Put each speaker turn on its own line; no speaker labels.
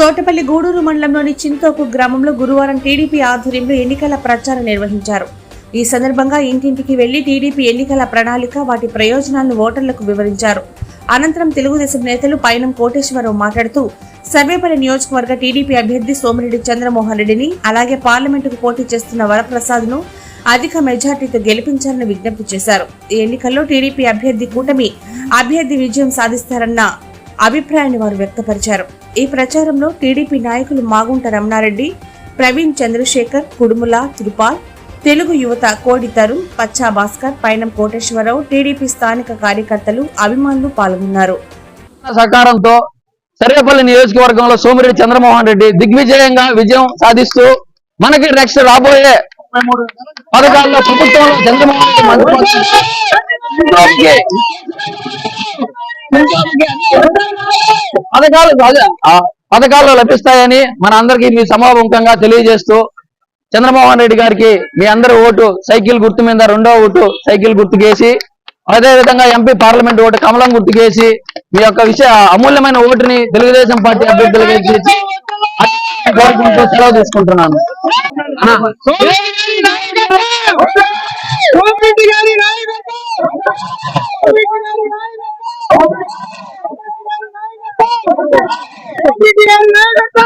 తోటపల్లి గూడూరు మండలంలోని చింతోకు గ్రామంలో గురువారం టీడీపీ ఆధ్వర్యంలో ఎన్నికల ప్రచారం నిర్వహించారు. ఈ సందర్భంగా ఇంటింటికి వెళ్ళి టీడీపీ ఎన్నికల ప్రణాళిక వాటి ప్రయోజనాలను ఓటర్లకు వివరించారు. అనంతరం తెలుగుదేశం నేతలు పైనం కోటేశ్వరరావు మాట్లాడుతూ సర్వేపల్లి నియోజకవర్గ టీడీపీ అభ్యర్థి సోమిరెడ్డి చంద్రమోహన్ రెడ్డిని అలాగే పార్లమెంటుకు పోటీ చేస్తున్న వరప్రసాద్ను అధిక మెజార్టీతో గెలిపించాలని విజ్ఞప్తి చేశారు. ఈ ఎన్నికల్లో టీడీపీ అభ్యర్థి కూటమి అభ్యర్థి విజయం సాధిస్తారన్న అభిప్రాయాన్ని వారు వ్యక్తపరిచారు ఈ ప్రచారంలో టీడీపీ నాయకులు మాగుంట రమణారెడ్డి ప్రవీణ్ చంద్రశేఖర్ కుడుముల తిరుపాల్ తెలుగు యువత కోడి తరుణ్ పచ్చా భాస్కర్ పైనం కోటేశ్వరరావు టీడీపీ స్థానిక కార్యకర్తలు అభిమానులు పాల్గొన్నారు
సహకారంతో సర్వేపల్లి నియోజకవర్గంలో సోమిరెడ్డి చంద్రమోహన్ రెడ్డి దిగ్విజయంగా విజయం సాధిస్తూ మనకి నెక్స్ట్ రాబోయే పథకాల్లో ప్రభుత్వంలో చంద్రమోహన్ రెడ్డి పథకాలు పథకాలు లభిస్తాయని మన అందరికీ మీ సమాముఖంగా తెలియజేస్తూ చంద్రమోహన్ రెడ్డి గారికి మీ అందరి ఓటు సైకిల్ గుర్తు మీద రెండో ఓటు సైకిల్ గుర్తుకేసి అదే విధంగా ఎంపీ పార్లమెంట్ ఓటు కమలం గుర్తుకేసి మీ యొక్క విషయ అమూల్యమైన ఓటుని తెలుగుదేశం పార్టీ అభ్యర్థులకు కోరుకుంటూ సెలవు తీసుకుంటున్నాను.
గారి 我今天来个大。